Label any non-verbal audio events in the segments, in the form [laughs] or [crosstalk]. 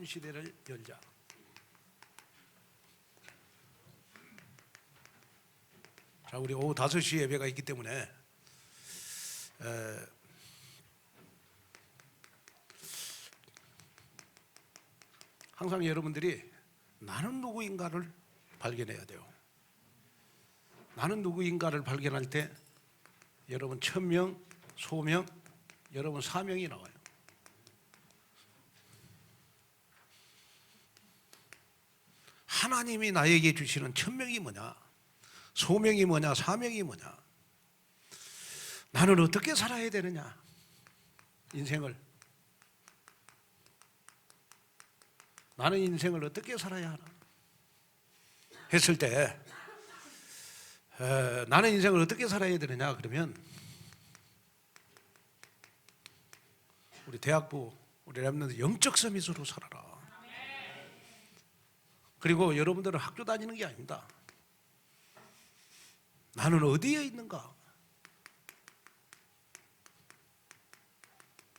3시대를 열자. 자, 우리 오후 5시 예배가 있기 때문에 에, 항상 여러분들이 나는 누구인가를 발견해야 돼요. 나는 누구인가를 발견할 때 여러분 천명, 소명, 여러분 사명이 나와요. 하나님이 나에게 주시는 천명이 뭐냐? 소명이 뭐냐? 사명이 뭐냐? 나는 어떻게 살아야 되느냐? 인생을 나는 인생을 어떻게 살아야 하나? 했을 때 에, 나는 인생을 어떻게 살아야 되느냐 그러면 우리 대학부 우리 랩런드 영적 서밋으로 살아라. 그리고 여러분들은 학교 다니는 게 아닙니다. 나는 어디에 있는가?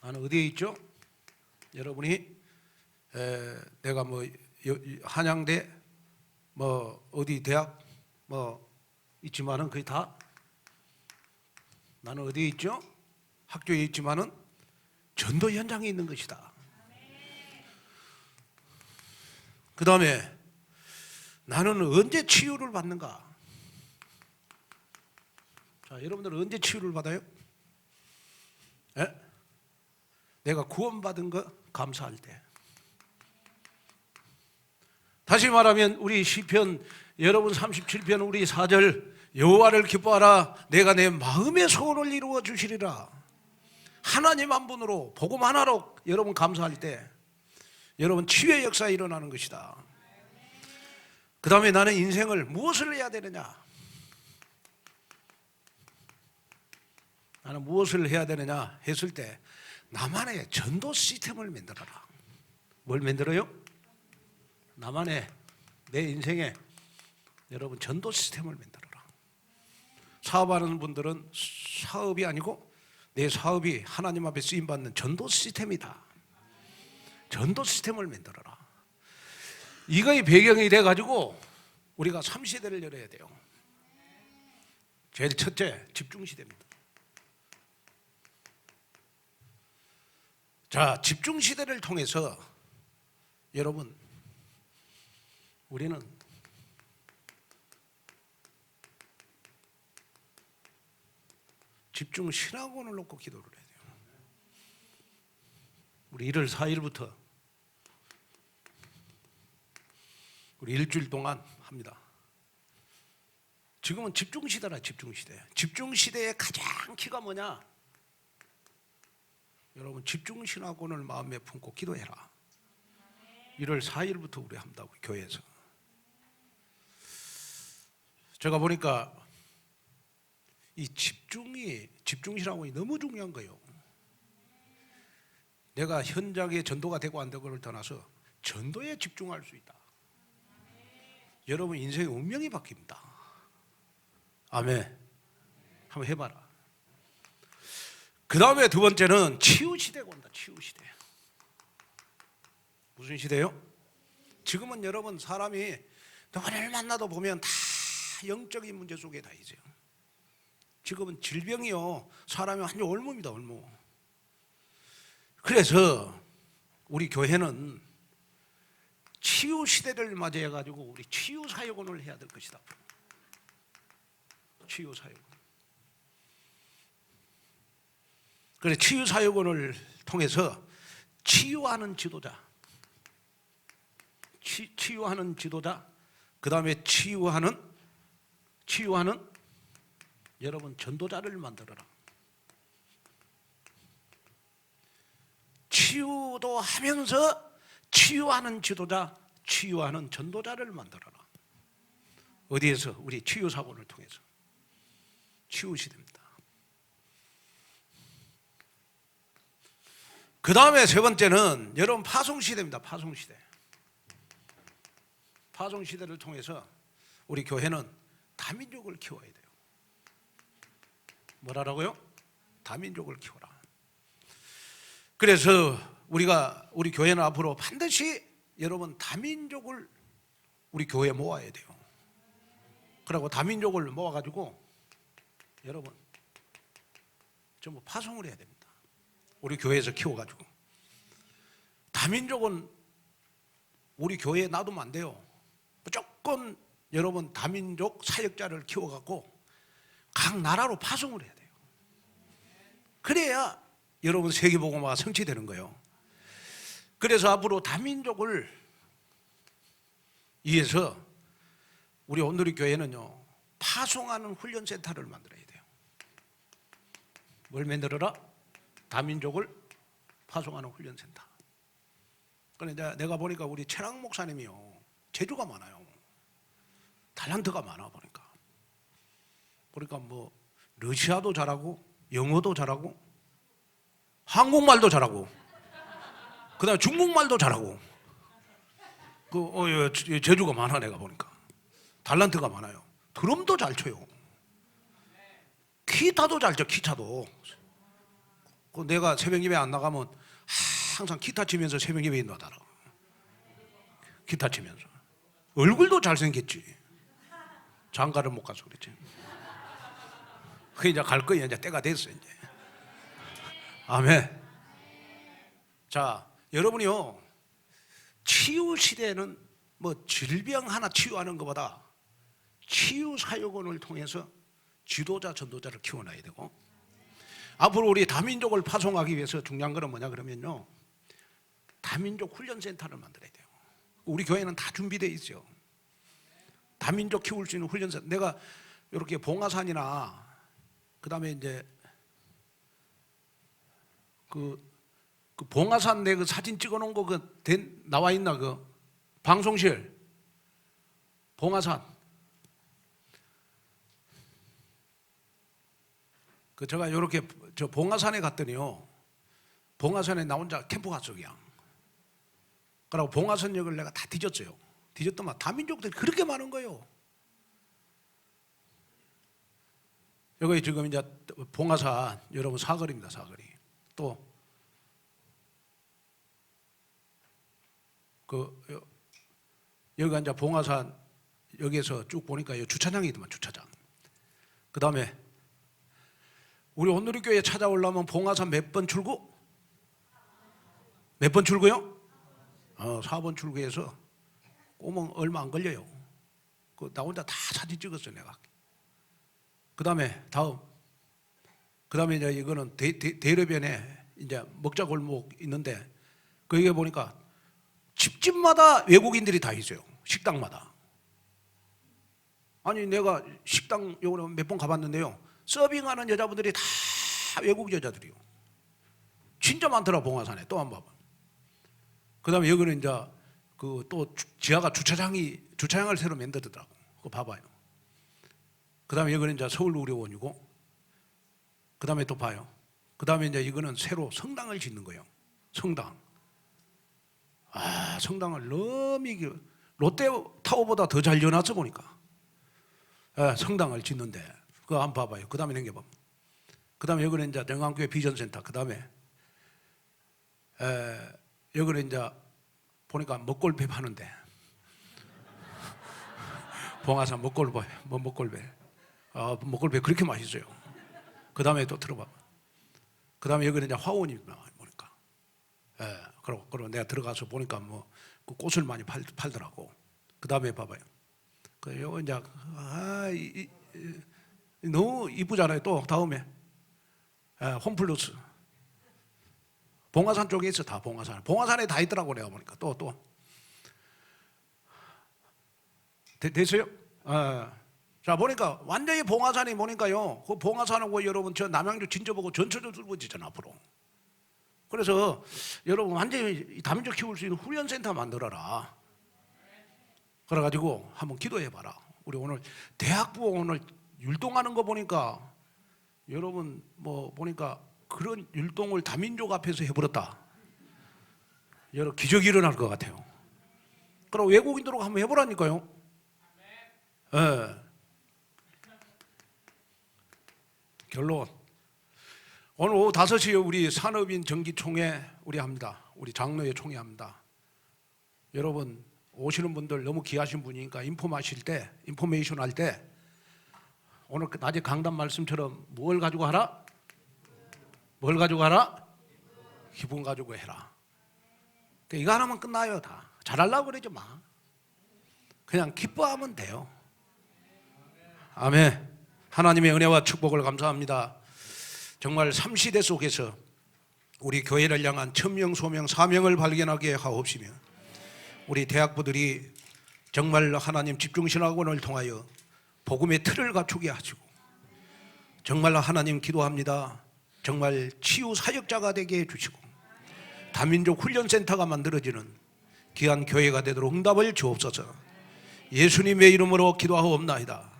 나는 어디에 있죠? 여러분이 에, 내가 뭐 여- 한양대 뭐 어디 대학 뭐 있지만은 그게 다 나는 어디에 있죠? 학교에 있지만은 전도 현장에 있는 것이다. 그 다음에 나는 언제 치유를 받는가? 자, 여러분들은 언제 치유를 받아요? 예? 내가 구원받은 거 감사할 때. 다시 말하면 우리 시편 여러분 37편 우리 4절 여호와를 기뻐하라 내가 내 마음의 소원을 이루어 주시리라. 하나님 한 분으로 복음 하나로 여러분 감사할 때 여러분 치유의 역사 일어나는 것이다. 그 다음에 나는 인생을 무엇을 해야 되느냐? 나는 무엇을 해야 되느냐 했을 때 나만의 전도 시스템을 만들어라. 뭘 만들어요? 나만의 내 인생에 여러분 전도 시스템을 만들어라. 사업하는 분들은 사업이 아니고 내 사업이 하나님 앞에 쓰임 받는 전도 시스템이다. 전도 시스템을 만들어라. 이거의 배경이 돼 가지고 우리가 3시대를 열어야 돼요. 제일 첫째 집중 시대입니다. 자, 집중 시대를 통해서 여러분 우리는 집중 신학원을 놓고 기도를 해야 돼요. 우리 1월 4일부터 우리 일주일 동안 합니다. 지금은 집중 시대라 집중 시대. 집중 시대의 가장 키가 뭐냐? 여러분 집중 신학원을 마음에 품고 기도해라. 1월 4일부터 우리 한다고 교회에서. 제가 보니까 이 집중이 집중 신학원이 너무 중요한 거예요. 내가 현장에 전도가 되고 안 되고를 떠나서 전도에 집중할 수 있다. 여러분 인생의 운명이 바뀝니다. 아멘. 한번 해봐라. 그 다음에 두 번째는 치유 시대가 온다. 치유 시대. 무슨 시대요? 지금은 여러분 사람이 누구를 만나도 보면 다 영적인 문제 속에 다 있어요. 지금은 질병이요. 사람이 완전 올무입니다. 올무. 그래서 우리 교회는 치유 시대를 맞이해 가지고 우리 치유 사역원을 해야 될 것이다. 치유 사역원. 그래 치유 사역원을 통해서 치유하는 지도자, 치, 치유하는 지도자, 그 다음에 치유하는 치유하는 여러분 전도자를 만들어라. 치유도 하면서 치유하는 지도자, 치유하는 전도자를 만들어라. 어디에서 우리 치유 사고를 통해서 치유 시대입니다. 그 다음에 세 번째는 여러분 파송 시대입니다. 파송 시대. 파송 시대를 통해서 우리 교회는 다민족을 키워야 돼요. 뭐라고요? 다민족을 키워라. 그래서 우리가 우리 교회는 앞으로 반드시 여러분 다민족을 우리 교회에 모아야 돼요. 그리고 다민족을 모아가지고 여러분 전부 파송을 해야 됩니다. 우리 교회에서 키워가지고 다민족은 우리 교회에 놔두면 안 돼요. 무조건 여러분 다민족 사역자를 키워갖고 각 나라로 파송을 해야 돼요. 그래야 여러분 세계복음화가 성취되는 거예요. 그래서 앞으로 다민족을 위해서 우리 온누리 교회는요 파송하는 훈련센터를 만들어야 돼요. 뭘 만들어라? 다민족을 파송하는 훈련센터. 그런데 이제 내가 보니까 우리 최랑 목사님이요 재주가 많아요. 탤런트가 많아 보니까. 보니까 뭐 러시아도 잘하고 영어도 잘하고 한국말도 잘하고 그다음 에 중국말도 잘하고 그 어, 예, 제- 재주가 많아 내가 보니까 탤런트가 많아요. 드럼도 잘 쳐요. 기타도 잘 쳐, 기타도. 그 내가 새벽 예배 안 나가면 항상 기타 치면서 새벽 예배 인도하더라. 기타 치면서. 얼굴도 잘생겼지. 장가를 못 가서 그랬지. 그 이제 갈 거야. 이제 때가 됐어 이제. 아멘. 자, 여러분이요. 치유 시대는 뭐 질병 하나 치유하는 것보다 치유 사역원을 통해서 지도자 전도자를 키워놔야 되고 앞으로 우리 다민족을 파송하기 위해서 중요한 거는 뭐냐 그러면요 다민족 훈련센터를 만들어야 돼요 우리 교회는 다 준비되어 있어요 다민족 키울 수 있는 훈련센터 내가 이렇게 봉화산이나 그 다음에 이제 그, 그 봉화산 내 그 사진 찍어놓은 거 그 나와 있나 그 방송실? 봉화산. 그 제가 이렇게 저 봉화산에 갔더니요. 봉화산에 나 혼자 캠프 갔어 그냥. 그러고 봉화산역을 내가 다 뒤졌어요. 뒤졌더만 다민족들이 그렇게 많은 거예요. 여기 지금 이제 봉화산 여러분 사거리입니다 사거리. 또 그 여기가 이제 봉화산 여기에서 쭉 보니까 이 주차장이 있더만 주차장. 그 다음에 우리 온누리 교회 찾아오려면 봉화산 몇 번 출구? 몇 번 출구요? 어, 4번 출구에서 꼬멍 얼마 안 걸려요. 그 나 혼자 다 사진 찍었어요 내가. 그 다음에 다음. 그 다음에 이제 이거는 대, 대, 대로변에 이제 먹자 골목 있는데 거기에 보니까 집집마다 외국인들이 다 있어요. 식당마다. 아니 내가 식당 요번에 몇 번 가봤는데요. 서빙하는 여자분들이 다 외국 여자들이요. 진짜 많더라 봉화산에 또 한 번. 그다음에 여기는 이제 그 또 지하가 주차장이 주차장을 새로 만들더라고. 그거 봐봐요. 그다음에 여기는 이제 서울의료원이고, 그다음에 또 봐요. 그다음에 이제 이거는 새로 성당을 짓는 거예요. 성당. 아, 성당을 너무 이게 롯데타워보다 더 잘 지어놨어 보니까. 예, 성당을 짓는데 그거 한번 봐봐요. 그 다음에 넘겨봐. 그 다음에 여기는 이제 영광교회 비전센터. 그 다음에 여기는 이제 보니까 먹골배 파는데 [laughs] 봉화산 먹골배, 뭐 먹골배. 아, 먹골배 그렇게 맛있어요. 그 다음에 또 들어봐. 그 다음에 여기는 이제 화원이 보니까. 예, 그리고, 그리고 내가 들어가서 보니까 뭐 그 꽃을 많이 팔, 팔더라고. 그 다음에 봐봐요. 그요 이제 아, 이, 이, 이, 너무 이쁘잖아요. 또 다음에 예, 홈플러스. 봉화산 쪽에 있어 다 봉화산. 봉화산에 다 있더라고 내가 보니까 또 또. 되, 됐어요? 예. 자 보니까 완전히 봉화산이 보니까요. 그 봉화산하고 여러분 저 남양주 진저보고 전철도 뚫어지잖아 앞으로. 그래서 여러분 완전히 다민족 키울 수 있는 훈련센터 만들어라. 그래가지고 한번 기도해봐라. 우리 오늘 대학부 오늘 율동하는 거 보니까 여러분 뭐 보니까 그런 율동을 다민족 앞에서 해버렸다. 여러 기적이 일어날 것 같아요. 그럼 외국인들하고 한번 해보라니까요. 예. 결론. 오늘 오후 5시에 우리 산업인 정기총회 우리 합니다. 우리 장로회 총회 합니다. 여러분 오시는 분들 너무 귀하신 분이니까 인포마실 때 인포메이션 할 때 오늘 그 낮에 강단 말씀처럼 뭘 가지고 하라? 뭘 가지고 하라? 기분 가지고 해라. 그러니까 이거 하나만 끝나요 다. 잘하려고 그러지 마. 그냥 기뻐하면 돼요. 아멘. 하나님의 은혜와 축복을 감사합니다. 정말 삼시대 속에서 우리 교회를 향한 천명 소명 사명을 발견하게 하옵시며 우리 대학부들이 정말 하나님 집중신학원을 통하여 복음의 틀을 갖추게 하시고 정말 하나님 기도합니다. 정말 치유 사역자가 되게 해주시고 다민족 훈련센터가 만들어지는 귀한 교회가 되도록 응답을 주옵소서. 예수님의 이름으로 기도하옵나이다.